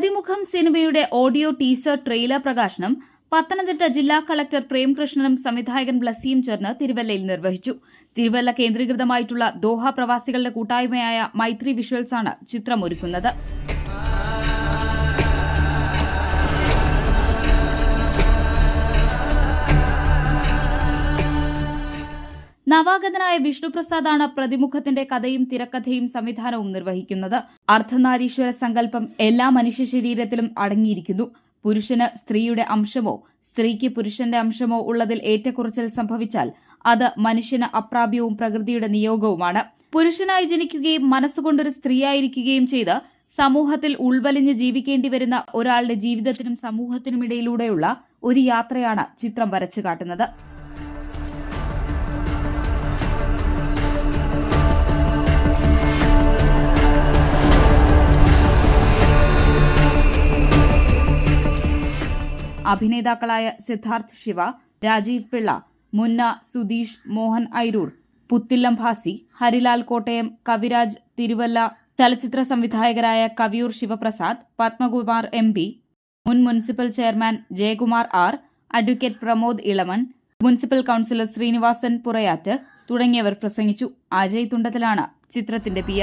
പ്രതിമുഖം സിനിമയുടെ audio teaser trailer പ്രകാശനം പത്തനംതിട്ട ജില്ലാ കളക്ടർ പ്രേംകൃഷ്ണനും സംവിധായകൻ ബ്ലസ്സിയും ചേർന്ന് തിരുവല്ലയിൽ നിർവഹിച്ചു. തിരുവല്ല കേന്ദ്രീകൃതമായിട്ടുള്ള ദോഹ പ്രവാസികളുടെ കൂട്ടായ്മയായ മൈത്രി വിഷ്വൽസാണ് ചിത്രമൊരുക്കുന്നത്. നവാഗതനായ വിഷ്ണുപ്രസാദാണ് പ്രതിമുഖത്തിന്റെ കഥയും തിരക്കഥയും സംവിധാനവും നിർവഹിക്കുന്നത്. അർദ്ധനാരീശ്വര സങ്കല്പം എല്ലാ മനുഷ്യ ശരീരത്തിലും അടങ്ങിയിരിക്കുന്നു. പുരുഷന് സ്ത്രീയുടെ അംശമോ സ്ത്രീക്ക് പുരുഷന്റെ അംശമോ ഉള്ളതിൽ ഏറ്റക്കുറച്ചിൽ സംഭവിച്ചാൽ അത് മനുഷ്യന് അപ്രാപ്യവും പ്രകൃതിയുടെ നിയോഗവുമാണ്. പുരുഷനായി ജനിക്കുകയും മനസ്സുകൊണ്ടൊരു സ്ത്രീയായിരിക്കുകയും ചെയ്ത് സമൂഹത്തിൽ ഉൾവലിഞ്ഞ് ജീവിക്കേണ്ടി വരുന്ന ഒരാളുടെ ജീവിതത്തിനും സമൂഹത്തിനുമിടയിലൂടെയുള്ള ഒരു യാത്രയാണ് ചിത്രം വരച്ചു കാട്ടുന്നത്. അഭിനേതാക്കളായ സിദ്ധാർത്ഥ് ശിവ രാജീവ് പിള്ള മുന്ന സുധീഷ് മോഹൻ ഐരൂർ പുത്തില്ലം ഭാസി ഹരിലാൽ കോട്ടയം കവിരാജ് തിരുവല്ല ചലച്ചിത്ര സംവിധായകരായ കവിയൂർ ശിവപ്രസാദ് പത്മകുമാർ എം പി മുൻ municipal chairman Jayakumar R advocate Pramod Elamon municipal councillor Sreenivasan Purayattu തുടങ്ങിയവർ പ്രസംഗിച്ചു. അജയ് തുണ്ടത്തിലാണ് ചിത്രത്തിന്റെ പി